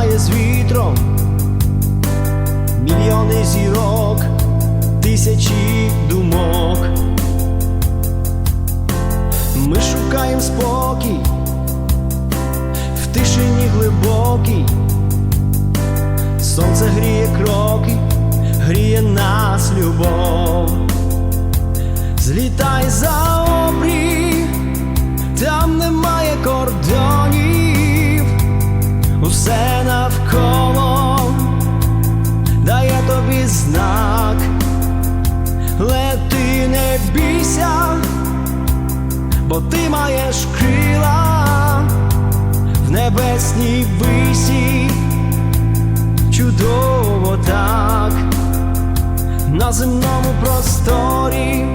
немає з вітром, мільйони зірок, тисячі думок. Ми шукаємо спокій в тишині глибокій. Сонце гріє кроки, гріє нас любов. Злітай за обрій, усе навколо. Дає тобі знак, лети, не бійся, бо ти маєш крила в небесній висі. Чудово так. На земному просторі,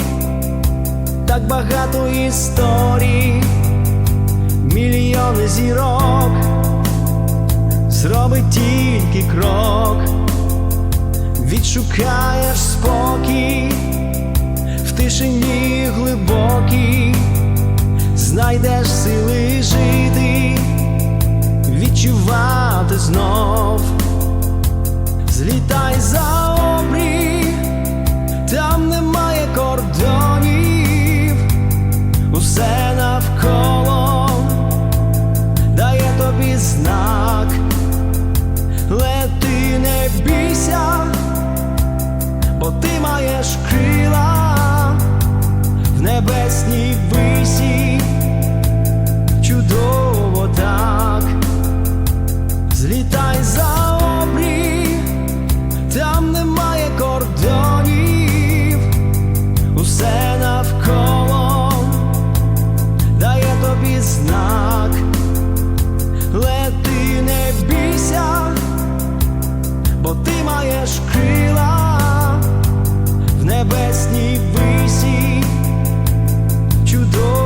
так багато історій, мільйони зірок, зроби тільки крок, відшукаєш спокій в тишині глибокій, знайдеш сили жити, відчувати знов. Злітай за обрій, там немає кордонів, усе маєш крила в небесній сьогодні висів чудово.